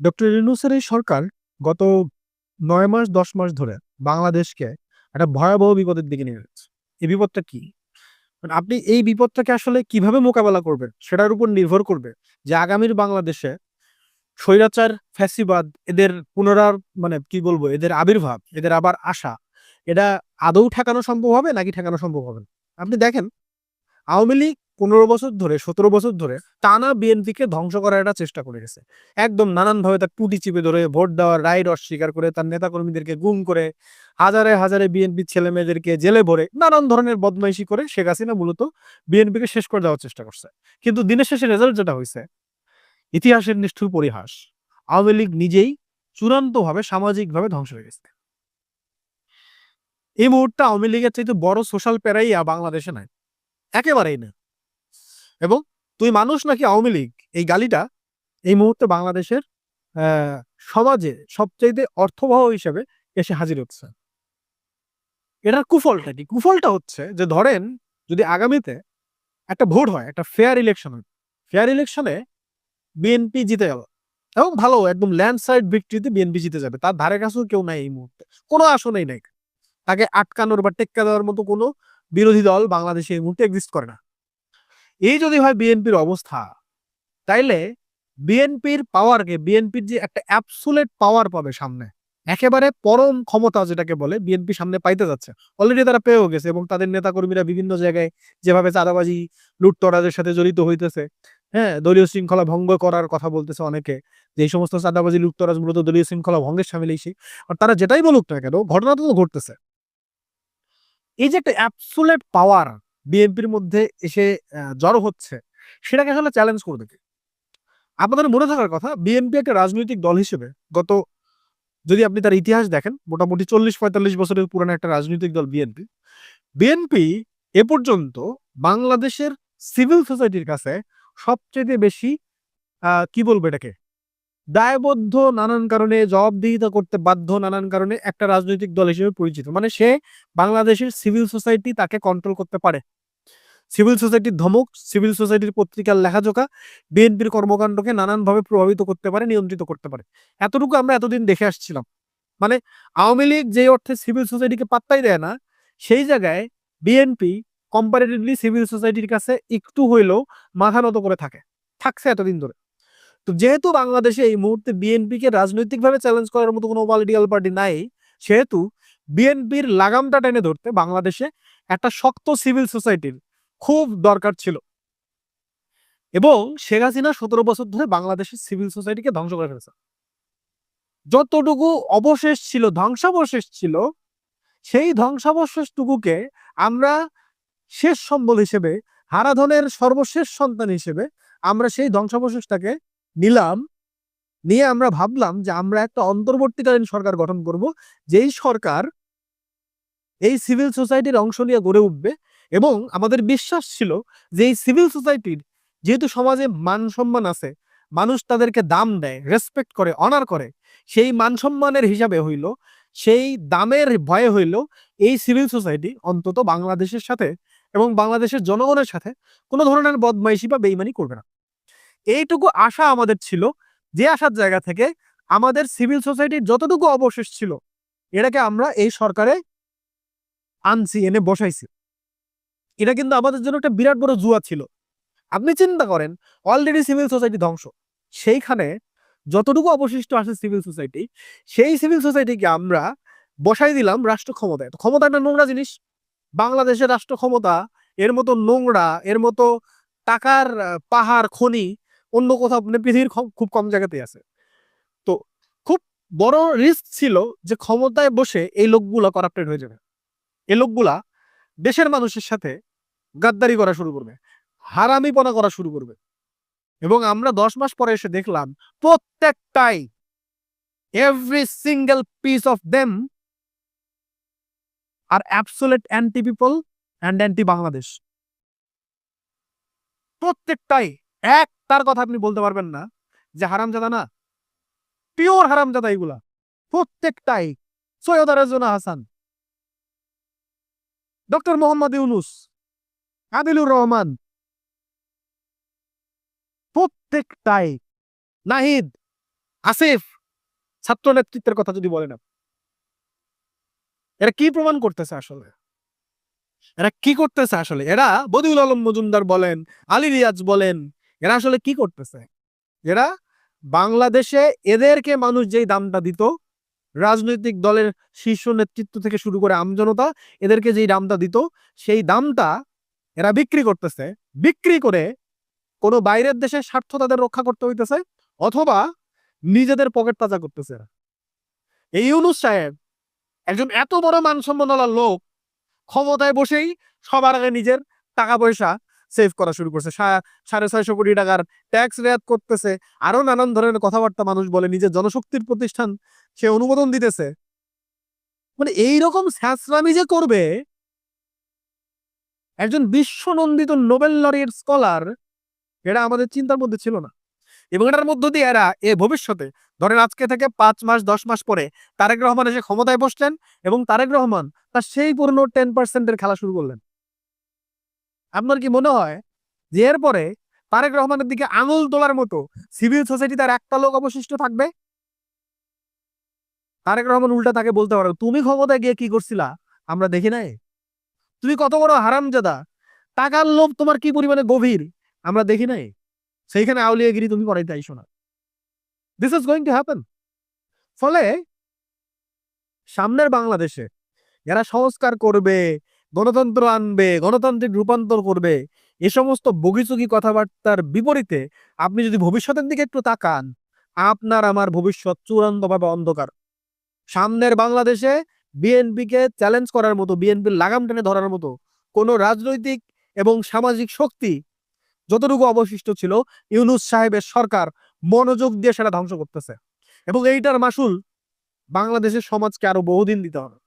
Doctor ইউনূসের এই সরকার গত নয় মাস ১০ মাস ধরে বাংলাদেশকে একটা ভয়াবহ বিপদের দিকে নিয়ে যাচ্ছে। এই বিপদটা কি? মানে আপনি এই বিপদটাকে আসলে কীভাবে মোকাবেলা করবেন সেটার উপর নির্ভর করবে যে আগামীর বাংলাদেশে স্বৈরাচার, ফ্যাসিবাদ এদের পুনরার মানে কি বলব এদের আবির্ভাব, এদের আবার আশা এটা আদৌ ঠেকানো সম্ভব হবে নাকি ঠেকানো সম্ভব হবে? আপনি দেখেন আওয়ামী লীগ ১৫ বছর ধরে ১৭ বছর ধরে টানা বিএনপিকে ধ্বংস করার একটা চেষ্টা করে গেছে। একদম নানানভাবে তার টুটি চিপে ধরে ভোট দেওয়ার রাইট অস্বীকার করে তার নেতাকর্মীদেরকে গুম করে হাজারে, হাজারে বিএনপি ছেলে মেয়েদেরকে জেলে ভরে নানান ধরনের বদমাইশি করে শেখ হাসিনা মূলত বিএনপিকে শেষ করে দেওয়ার চেষ্টা করছে। কিন্তু দিনের শেষে রেজাল্ট যেটা হয়েছে ইতিহাসের নিষ্ঠুর পরিহাস। আওয়ামী লীগ নিজেই চূড়ান্তভাবে সামাজিকভাবে ধ্বংস হয়ে গেছে। এই মুহূর্তে আওয়ামী লীগের চাইতে বড় সোশ্যাল প্যারাইয়া বাংলাদেশে নাই। একেবারেই না। এবং তুই মানুষ নাকি আওয়ামী লীগ এই গালিটা এই মুহূর্তে বাংলাদেশের সমাজে সবচাইতে অর্থবহ হিসেবে এসে হাজির হচ্ছে। এটার কুফলটা কি? কুফলটা হচ্ছে যে ধরেন যদি আগামীতে একটা ভোট হয়, একটা ফেয়ার ইলেকশন। ফেয়ার ইলেকশনে বিএনপি জিতে গেল। এবং ভালো একদম ল্যান্ডস্লাইড ভিক্টরিতে বিএনপি জিতে যাবে। তার ধারে কাছেও কেউ নাই এই মুহূর্তে। কোনো আসনেই নাই। তাকে আটকানোর বা টেক্কা দেওয়ার মতো কোনো বিরোধী দল বাংলাদেশে এই মুহূর্তে এক্সিস্ট করে না। এই যদি হয় বিএনপির অবস্থা তাইলে বিএনপির পাওয়ারকে বিএনপির যে একটা অ্যাপসুলেট পাওয়ার পাবে সামনে। একেবারে পরম ক্ষমতা যেটাকে বলে বিএনপি সামনে পাইতে যাচ্ছে। অলরেডি তারা পেয়েও গেছে এবং তাদের নেতাকর্মীরা বিভিন্ন জায়গায় যেভাবে চাঁদাবাজি, লুটতরাজের সাথে জড়িত হইতেছে, হ্যাঁ? দলীয় শৃঙ্খলা ভঙ্গ করার কথা বলতেছে অনেকে। যে সমস্ত চাঁদাবাজি, লুটতরাজ মূলত দলীয় শৃঙ্খলা ভঙ্গের শামিল এই সেই। আর তারা যেটাই বলুক না কেন ঘটনা তো ঘটতেছে। এই যে একটা অ্যাপসুলেট পাওয়ার বিএনপির মধ্যে এসে জড়ো হচ্ছে, সেটাকে আসলে চ্যালেঞ্জ করবে কে? আপনাদের মনে থাকার কথা, বিএনপি একটা রাজনৈতিক দল হিসেবে গত, যদি আপনি তার ইতিহাস দেখেন, মোটামুটি ৪০-৪৫ বছরের পুরানো একটা রাজনৈতিক দল বিএনপি। বিএনপি এ পর্যন্ত বাংলাদেশের সিভিল সোসাইটির কাছে সবচাইতে বেশি কি বলব এটাকে? দায়বদ্ধ, নানান কারণে জবাবদিহিতা করতে বাধ্য, নানান কারণে একটা রাজনৈতিক দল হিসেবে পরিচিত। মানে সে বাংলাদেশের সিভিল সোসাইটি তাকে কন্ট্রোল করতে পারে। সিভিল সোসাইটির ধমক, সিভিল সোসাইটির পত্রিকার লেখাজোকা বিএনপির কর্মকাণ্ডকে নানানভাবে প্রভাবিত করতে পারে, নিয়ন্ত্রিত করতে পারে। এতটুকু আমরা এতদিন দেখে আসছিলাম। মানে আওয়ামী লীগ যে অর্থে সিভিল সোসাইটিকে পাত্তাই দেয় না, সেই জায়গায় বিএনপি কম্পারেটিভলি সিভিল সোসাইটির কাছে একটু হইলেও মাথা নত করে থাকে। থাকছে এতদিন ধরে। তো যেহেতু বাংলাদেশে এই মুহূর্তে বিএনপিকে রাজনৈতিকভাবে চ্যালেঞ্জ করার মতো কোনো পলিটিক্যাল পার্টি নাই, সেহেতু বিএনপির লাগামটা টেনে ধরতে বাংলাদেশে একটা শক্ত সিভিল সোসাইটির খুব দরকার ছিল। এবং শেখ হাসিনা ১৭ বছর ধরে বাংলাদেশের সিভিল সোসাইটিকে ধ্বংস করে ফেলেছে। যতটুকু অবশেষ ছিল, ধ্বংসাবশেষ ছিল, সেই ধ্বংসাবশেষটুকুকে আমরা শেষ সম্বল হিসেবে হারাধনের সর্বশেষ সন্তান হিসেবে আমরা সেই ধ্বংসাবশেষটাকে নিলাম। নিয়ে আমরা ভাবলাম যে আমরা একটা অন্তর্বর্তীকালীন সরকার গঠন করব। যেই সরকার এই সিভিল সোসাইটির অংশ নিয়ে গড়ে উঠবে এবং আমাদের বিশ্বাস ছিল যে এই সিভিল সোসাইটির যেহেতু সমাজে মান-সম্মান আছে, মানুষ তাদেরকে দাম দেয়, রেসপেক্ট করে, অনার করে। সেই মান-সম্মানের হিসাবে হইল, সেই দামের ভয়ে হইল এই সিভিল সোসাইটি অন্তত বাংলাদেশের সাথে এবং বাংলাদেশের জনগণের সাথে কোনো ধরনের বদমাইশি বা বেইমানি করবে না। এইটুকু আশা আমাদের ছিল। যে আশার জায়গা থেকে আমাদের সিভিল সোসাইটির যতটুকু অবশেষ ছিল, এটাকে আমরা এই সরকারে আনছি, এনে বসাইছি। এটা কিন্তু আমাদের জন্য একটা বিরাট বড় জুয়া ছিল। আপনি চিন্তা করেন অলরেডি সিভিল সোসাইটি ধ্বংস। সেইখানে যতটুকু অবশিষ্ট আছে সিভিল সোসাইটি, সেই সিভিল সোসাইটিকে আমরা বসাই দিলাম রাষ্ট্র ক্ষমতায়। ক্ষমতা একটা নোংরা জিনিস। বাংলাদেশের রাষ্ট্র ক্ষমতা এর মতো নোংরা, এর মতো টাকার পাহাড় খনি অন্য কোথাও মানে পৃথিবীর খুব কম জায়গাতেই আছে। তো খুব বড় রিস্ক ছিল যে ক্ষমতায় বসে এই লোকগুলা করাপ্টেড হয়ে যাবে। এই লোকগুলা দেশের মানুষের সাথে গাদ্দারি করা শুরু করবে। হারামিপনা করা শুরু করবে। এবং আমরা ১০ মাস পরে এসে দেখলাম প্রত্যেকটাই every single piece of them are absolute anti people and anti Bangladesh. প্রত্যেকটাই একটার কথা আপনি বলতে পারবেন না যে হারামজাদা না। পিওর হারামজাদা এগুলা। প্রত্যেকটাই সৈয়দ রেজওয়ানা হাসান। ডক্টর মোহাম্মদ ইউনুস, আদিলুর রহমান। প্রত্যেকটাই নাহিদ, আসিফ, ছাত্র নেতৃত্বের কথা যদি বলেন এরা কি প্রমাণ করতেছে আসলে? এরা কি করতেছে আসলে? এরা বদিউল আলম মজুমদার বলেন, আলী রিয়াজ বলেন, এরা আসলে কি করতেছে? এরা বাংলাদেশে এদেরকে মানুষ যেই দামটা দিত, রাজনৈতিক দলের শীর্ষ নেতৃত্ব থেকে শুরু করে আমজনতা, এদেরকে যেই দামটা দিত, সেই দামটা এরা বিক্রি করতেছে। বিক্রি করে কোনো বাইরের দেশের স্বার্থ তাদের রক্ষা করতে হইতেছে অথবা নিজেদের পকেট তাজা করতেছে এরা। এই ইউনুস সাহেব একজন এত বড় মানসম্মানওয়ালা লোক, ক্ষমতায় বসেই সবার আগে নিজের টাকা পয়সা সেভ করা শুরু করছে। সাড়ে ছয়শো কোটি টাকার ট্যাক্স রেয়াত করতেছে। আরও নানান ধরনের কথাবার্তা মানুষ বলে, নিজের জনশক্তির প্রতিষ্ঠান সে অনুমোদন দিতেছে। মানে এইরকম স্যাঁচরামি যে করবে একজন বিশ্বনন্দিত নোবেল লরিয়েট স্কলার এটা আমাদের চিন্তার মধ্যে ছিল না। এবং এটার মধ্য দিয়ে এরা এ ভবিষ্যতে, ধরেন আজকে থেকে পাঁচ মাস, দশ মাস পরে তারেক রহমান এসে ক্ষমতায় বসলেন এবং তারেক রহমান তার সেই পুরনো টেন পার্সেন্টের খেলা শুরু করলেন। আপনার কি মনে হয় যে এরপরে তারেক রহমানের দিকে আঙুল তোলার মতো সিভিল সোসাইটি তার একটা লোক অবশিষ্ট থাকবে? তারেক রহমান উল্টা তাকে বলতে পারো, তুমি ক্ষমতায় গিয়ে কি করছিলা? আমরা দেখি নাই? তুমি কত বড় হারামজাদা? টাকার লোভ তোমার কি পরিমাণে গভীর? আমরা দেখি নাই। সেইখানে আউলিয়াগিরি তুমি করাইতে আইসো না। This is going to happen ফলে সামনের বাংলাদেশে যারা সংস্কার করবে, গণতন্ত্র আনবে, গণতান্ত্রিক রূপান্তর করবে, এ সমস্ত বগিচুগি কথাবার্তার বিপরীতে আপনি যদি ভবিষ্যতের দিকে একটু তাকান, আপনার আমার ভবিষ্যৎ চূড়ান্তভাবে অন্ধকার। সামনের বাংলাদেশে বিএনপিকে চ্যালেঞ্জ করার মতো, বিএনপির লাগাম টেনে ধরার মতো কোনো রাজনৈতিক এবং সামাজিক শক্তি যতটুকু অবশিষ্ট ছিল, ইউনুস সাহেবের সরকার মনোযোগ দিয়ে সেটা ধ্বংস করতেছে। এবং এইটার মাসুল বাংলাদেশের সমাজকে আরও বহুদিন দিতে হবে।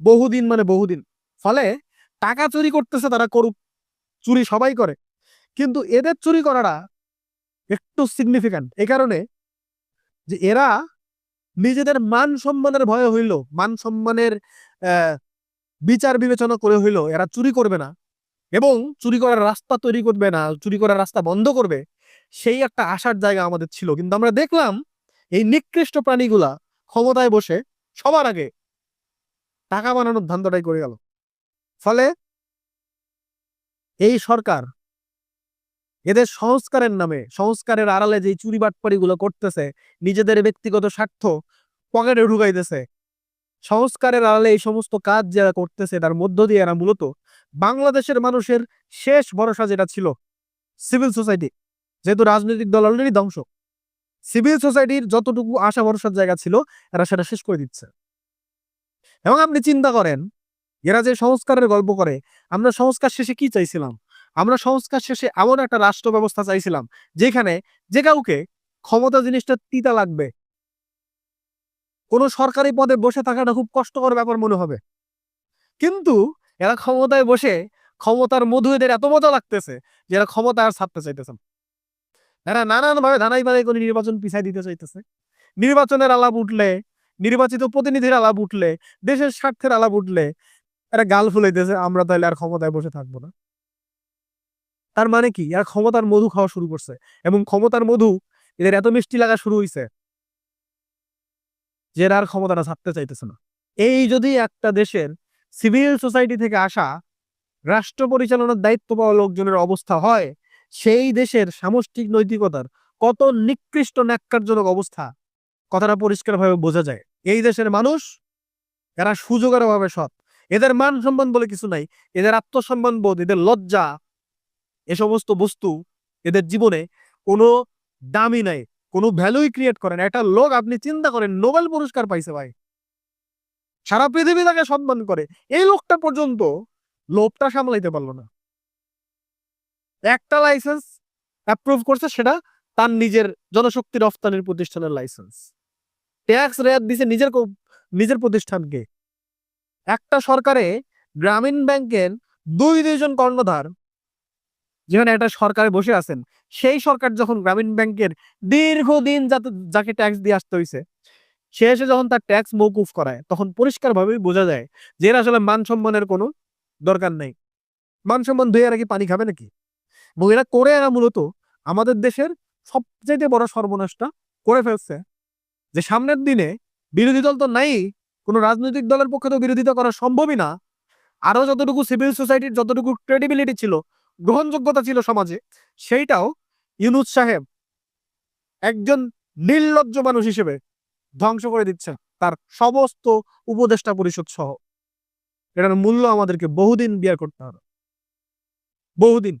বহুদিন মানে বহুদিন। ফলে টাকা চুরি করতেছে তারা করুক চুরি সবাই করে। কিন্তু এদের চুরি করাটা একটু সিগনিফিক্যান্ট এই কারণে যে এরা নিজেদের মান সম্মানের ভয়ে হইল। মান সম্মানের বিচার বিবেচনা করে হইল। এরা চুরি করবে না এবং চুরি করার রাস্তা তৈরি করবে না, চুরি করার রাস্তা বন্ধ করবে, সেই একটা আশার জায়গা আমাদের ছিল। কিন্তু আমরা দেখলাম এই নিকৃষ্ট প্রাণীগুলা ক্ষমতায় বসে সবার আগে টাকা বানানোর ধান্দাটাই করে গেল। ফলে এই সরকার এদের সংস্কারের নামে, সংস্কারের আড়ালে যে চুরি বাটপাড়িগুলো করতেছে, নিজেদের ব্যক্তিগত স্বার্থ পকেটে ঢুকাইতেছে। সংস্কারের আড়ালে এই সমস্ত কাজ যারা করতেছে, তার মধ্য দিয়ে এরা মূলত বাংলাদেশের মানুষের শেষ ভরসা যেটা ছিল, সিভিল সোসাইটি। যেহেতু রাজনৈতিক দল অলরেডি ধ্বংস, সিভিল সোসাইটির যতটুকু আশা ভরসার জায়গা ছিল, এরা সেটা শেষ করে দিচ্ছে। এবং আপনি চিন্তা করেন, এরা যে সংস্কারের গল্প করে, আমরা সংস্কার শেষে কি চাইছিলাম? আমরা সংস্কার শেষে এমন একটা রাষ্ট্র ব্যবস্থা চাইছিলাম, যেখানে যে কাউকে ক্ষমতা জিনিসটা তিতা লাগবে। কোনো সরকারি পদে বসে থাকাটা খুব কষ্টকর ব্যাপার মনে হবে। কিন্তু এরা ক্ষমতায় বসে ক্ষমতার মধু এদের এত মজা লাগতেছে যে এরা ক্ষমতা আর ছাড়তে চাইতেছে এরা নানান ভাবে ধানাই বাধাই করে নির্বাচন পিছাই দিতে চাইতেছে। নির্বাচনের আলাপ উঠলে, নির্বাচিত প্রতিনিধির আলাপ উঠলে, দেশের স্বার্থের আলাপ উঠলে, এরা গাল ফুলাইতেছে, আমরা তাহলে আর ক্ষমতায় বসে থাকব না। তার মানে কি? এরা ক্ষমতার মধু খাওয়া শুরু করছে এবং ক্ষমতার মধু এদের এত মিষ্টি লাগা শুরু হইছে যে এরা আর ক্ষমতাটা ছাড়তে চাইতেছে না। এই যদি একটা দেশের সিভিল সোসাইটি থেকে আসা রাষ্ট্র পরিচালনার দায়িত্ব পাওয়া লোকজনের অবস্থা হয়, সেই দেশের সামষ্টিক নৈতিকতার কত নিকৃষ্ট ন্যাক্কারজনক অবস্থা কথাটা পরিষ্কারভাবে বোঝা যায়। এই দেশের মানুষ, এরা সুযোগের অভাবে সৎ। এদের মান সম্মান বলে কিছু নাই, এদের আত্মসম্মান বোধ, এদের লজ্জা এ সমস্ত বস্তু এদের জীবনে কোনো দামই নাই, কোনো ভ্যালুই ক্রিয়েট করেন একটা লোক আপনি চিন্তা করেন, নোবেল পুরস্কার পাইছে ভাই। সারা পৃথিবী তাকে সম্মান করে। এই লোকটা পর্যন্ত লোভটা সামলাইতে পারল না। একটা লাইসেন্স অ্যাপ্রুভ করছে, সেটা তার নিজের জনশক্তি রফতানির প্রতিষ্ঠানের লাইসেন্স ট্যাক্স রেয়াত দিছে নিজের নিজের প্রতিষ্ঠানকে। একটা সরকারে গ্রামীণ ব্যাংকের দুই দুইজন কর্ণধার যেখানে একটা সরকারে বসে আছেন, সেই সরকার যখন গ্রামীণ ব্যাংকের দীর্ঘদিন যাতে যাকে ট্যাক্স দিয়ে আসতে হয়েছে সে এসে যখন তার ট্যাক্স মৌকুফ করায়, তখন পরিষ্কারভাবেই বোঝা যায় যে এর আসলে মান সম্মানের কোনো দরকার নেই। মান সম্মান ধুয়ে এরা কি পানি খাবে নাকি? এবং এরা করে এরা মূলত আমাদের দেশের সবচেয়ে বড় সর্বনাশটা করে ফেলছে যে সামনের দিনে বিরোধী দল তো নাই, কোনো রাজনৈতিক দলের পক্ষে তো বিরোধিতা করা সম্ভবই না। আরও যতটুকু সিভিল সোসাইটির যতটুকু ক্রেডিবিলিটি ছিল গ্রহণযোগ্যতা ছিল সমাজে, সেইটাও ইউনুস সাহেব একজন নির্লজ্জ মানুষ হিসেবে ধ্বংস করে দিচ্ছেন তার সমস্ত উপদেষ্টা পরিষদ সহ। এটার মূল্য আমাদেরকে বহুদিন বিয়ার করতে হবে। বহুদিন।